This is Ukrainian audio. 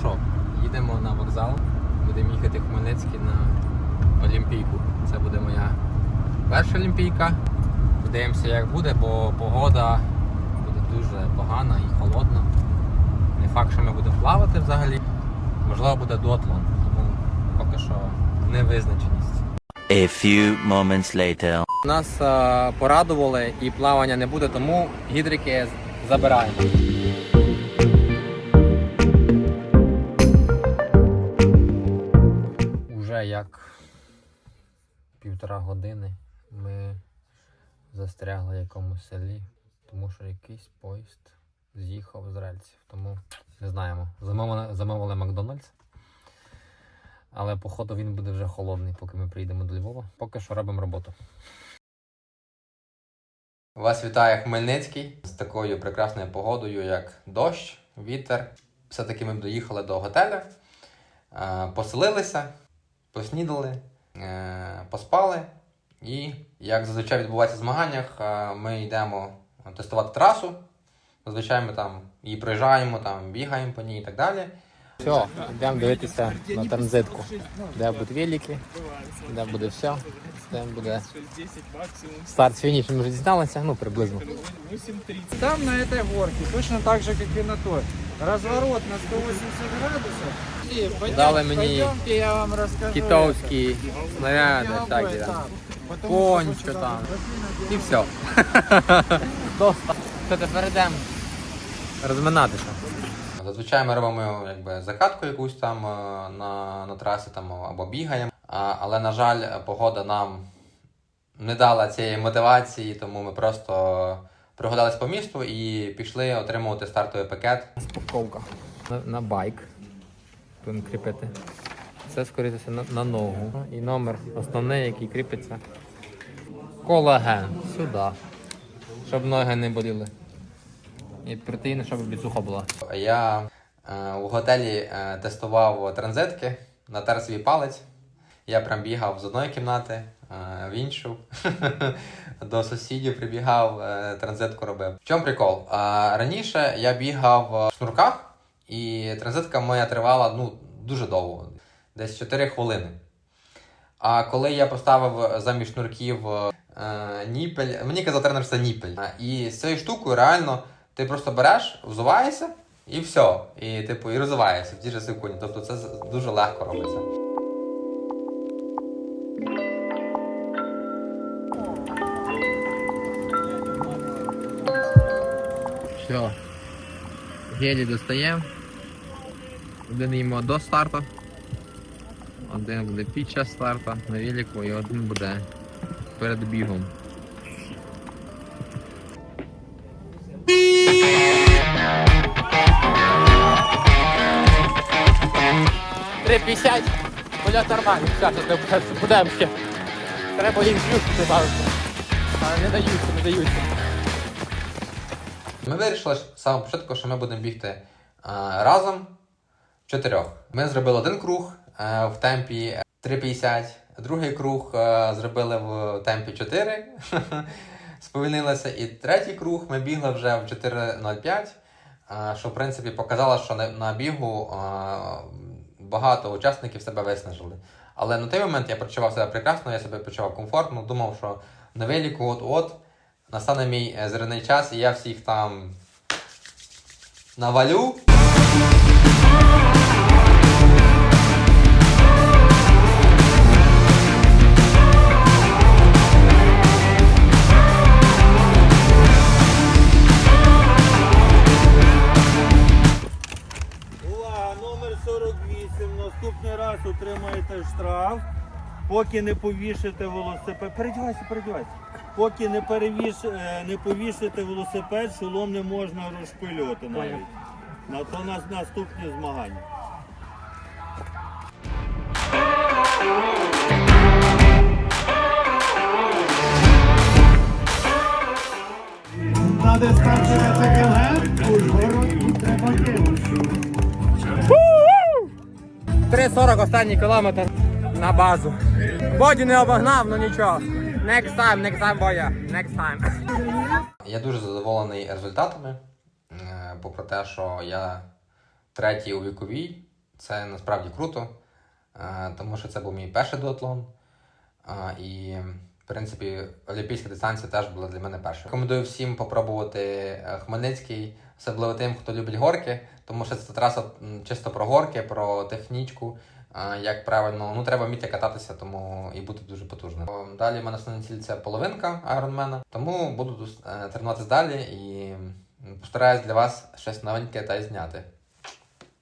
що, їдемо на вокзал, будемо їхати в Хмельницький на Олімпійку. Це буде моя перша Олімпійка. Подивимося, як буде, бо погода буде дуже погана і холодна. Не факт, що ми будемо плавати взагалі. Можливо, буде дуатлон, тому поки що невизначеність. A few moments later. Нас е, порадували і плавання не буде, тому гідрики забираємо. Уже як півтора години ми застрягли в якомусь селі, тому що якийсь поїзд з'їхав з рельсів. Тому не знаємо. Замовили, замовили Макдональдс. Але походу він буде вже холодний, поки ми приїдемо до Львова. Поки що робимо роботу. Вас вітає Хмельницький з такою прекрасною погодою, як дощ, вітер. Все-таки ми доїхали до готеля, е, поселилися, поснідали, е, поспали. І як зазвичай відбувається в змаганнях, е, ми йдемо тестувати трасу. Зазвичай ми там її проїжджаємо, там бігаємо по ній і так далі. Все, йдемо дивитися на транзитку, де будуть велики, де буде все, де буде старт фініш. Ми вже дізналися, ну приблизно. Там на этой горке точно так же, как и на той. Разворот на 180 градусов. И пойдем- Дали мені пойдемте, я вам расскажу. Китовські снаряди, это. всякі Первый там. этап. Потому Пончо что там. сюда І все. Доста. Що тепер йдемо розминатися. Зазвичай ми робимо якби, закатку якусь там е, на, на трасі там, або бігаємо. А, але, на жаль, погода нам не дала цієї мотивації, тому ми просто пригадались по місту і пішли отримувати стартовий пакет. Спаковка. На, на байк. Будемо кріпити. Це скоріше на, на ногу. І номер основний, який кріпиться. Колаген. Сюди. Щоб ноги не боліли. І протеїни, щоб біцуха була. Я е, у готелі е, тестував транзитки, натер свій палець. Я прям бігав з одної кімнати в іншу. До сусідів прибігав, е, транзитку робив. В чому прикол? Е, раніше я бігав в шнурках, і транзитка моя тривала ну, дуже довго, десь 4 хвилини. А коли я поставив замість шнурків е, ніпель, мені казав тренер, що це ніпель. Е, І з цією штукою реально ти просто береш, взуваєшся і все. І типу, і розвиваєшся в ті ж секунді. Тобто це дуже легко робиться. Все. Гелі достаємо. Один їмо до старту. Один буде під час старту на велику і один буде перед бігом. Три п'ятдесят. Буде нормально. Зараз не будемо ще. Треба їм плюс добавити. Але не даються, не даються. Ми вирішили з самого початку, що ми будемо бігти а, разом чотирьох. Ми зробили один круг е, в темпі 3,50, другий круг е, зробили в темпі 4, сповільнилися, і третій круг ми бігли вже в 4.05, е, що в принципі показало, що на, бігу е, багато учасників себе виснажили. Але на той момент я почував себе прекрасно, я себе почував комфортно, думав, що на велику от-от настане мій е, зірний час, і я всіх там навалю. Номер 48. Наступний раз отримаєте штраф. Поки не повішите велосипед. Передівайся, передівайся. Поки не, перевіш, е, не повішите велосипед, шолом не можна розпилювати навіть. На то нас наступні змагання. На дистанції ТКЛ Ужгород треба кинути. 3.40 останній кілометр на базу. Боді не обогнав, ну нічого. Next time, next time, боя. Next time. Я дуже задоволений результатами. Е, Попри те, що я третій у віковій Це насправді круто, е, тому що це був мій перший дуатлон. Е, І, в принципі, олімпійська дистанція теж була для мене першою. Рекомендую всім попробувати Хмельницький, особливо тим, хто любить горки, тому що це траса чисто про горки, про технічку, як правильно, ну треба вміти кататися, тому і бути дуже потужним. Далі в мене основна ціль це половинка Айронмена, тому буду е, тренуватися далі і постараюсь для вас щось новеньке та й зняти.